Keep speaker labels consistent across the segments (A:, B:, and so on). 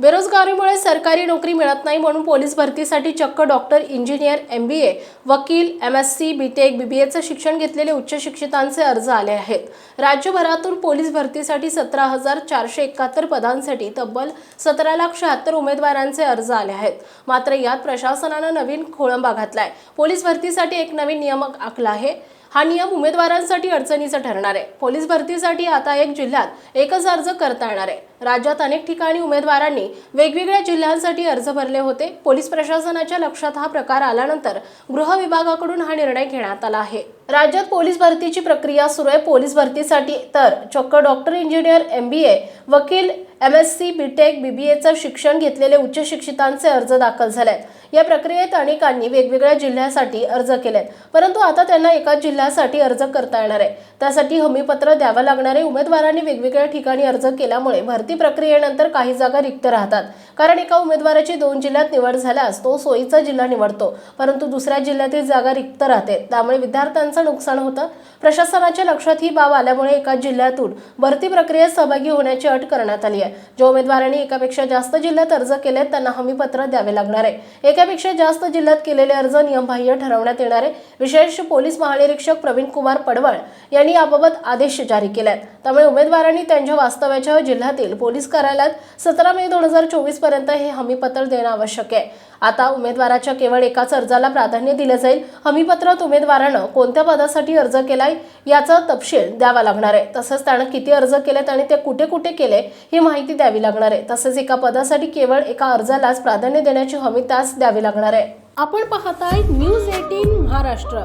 A: बेरोजगारीमुळे सरकारी नोकरी मिळत नाही म्हणून पोलीस भरतीसाठी चक्क doctor engineer M B A वकील M S C B tech B B एचं शिक्षण घेतलेले उच्च शिक्षितांचे अर्ज आले आहेत. राज्यभरातून पोलीस भरतीसाठी सतरा हजार चारशे एकाहत्तर पदांसाठी तब्बल सतरा लाख शहात्तर उमेदवारांचे अर्ज आले आहेत. मात्र यात प्रशासनानं नवीन खोळंबा घातलाय. पोलीस भरतीसाठी एक नवीन नियमक आखला आहे. हा नियम उमेदवारांसाठी अडचणीचा ठरणार आहे. पोलीस भरतीसाठी आता एक जिल्ह्यात एकच अर्ज करता येणार आहे. राज्यात अनेक ठिकाणी उमेदवारांनी वेगवेगळ्या जिल्ह्यांसाठी अर्ज भरले होते. पोलीस प्रशासनाच्या लक्षात हा प्रकार आल्यानंतर गृह विभागाकडून हा निर्णय घेण्यात आला आहे. राज्यात पोलीस भरतीची प्रक्रिया सुरू आहे. पोलीस भरतीसाठी तर चक्क doctor engineer M B A वकील M S C B tech B B एचं शिक्षण घेतलेले उच्च शिक्षितांचे अर्ज दाखल झाले आहेत या प्रक्रियेत अनेकांनी वेगवेगळ्या जिल्ह्यासाठी अर्ज केले आहेत परंतु आता त्यांना एकाच जिल्ह्यासाठी अर्ज करता येणार आहे. त्यासाठी हमीपत्र द्यावं लागणारे उमेदवारांनी वेगवेगळ्या ठिकाणी अर्ज केल्यामुळे भरती प्रक्रियेनंतर काही जागा रिक्त राहतात. कारण एका उमेदवाराची दोन जिल्ह्यात निवड झाल्यास तो सोयीचा जिल्हा निवडतो. परंतु दुसऱ्या जिल्ह्यातील जागा रिक्त राहते. त्यामुळे विद्यार्थ्यांचा नुकसान होतं. प्रशासनाच्या लक्षात ही बाब आल्यामुळे एका जिल्ह्यातून भरती प्रक्रियेत सहभागी होण्याची अट करण्यात आली आहे. ज्या उमेदवारांनी एकापेक्षा जास्त जिल्ह्यात अर्ज केले त्यांना हमीपत्र द्यावे लागणार आहे. एकापेक्षा जास्त जिल्ह्यात केलेले अर्ज नियमबाह्य ठरवण्यात येणार आहे. विशेष पोलीस महानिरीक्षक प्रवीण कुमार पडवळ यांनी याबाबत आदेश जारी केले आहेत त्यामुळे उमेदवारांनी त्यांच्या वास्तव्याच्या जिल्ह्यातील पोलीस कार्यालयात सतरा मे दोन हजार चोवीसपर्यंत हे हमीपत्र देणं आवश्यक आहे. आता उमेदवाराच्या केवळ एकाच अर्जाला प्राधान्य दिलं जाईल. हमीपत्रात उमेदवारानं कोणत्या पदासाठी अर्ज केलाय याचा तपशील द्यावा लागणार आहे. तसंच त्यानं किती अर्ज केलेत आणि ते कुठे कुठे केले ही माहिती द्यावी लागणार आहे. तसेच एका पदासाठी केवळ एका अर्जालाच प्राधान्य देण्याची हमी त्यास द्यावी लागणार आहे. आपण पाहताय न्यूज एटीन महाराष्ट्र.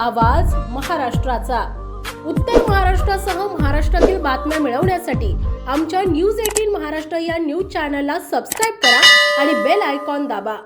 A: आवाज महाराष्ट्राचा. उत्तर महाराष्ट्रासह महाराष्ट्रातील बातम्या मिळवण्यासाठी आमच्या न्यूज एटीन महाराष्ट्र या न्यूज चॅनलला सबस्क्राईब करा आणि बेल आयकॉन दाबा.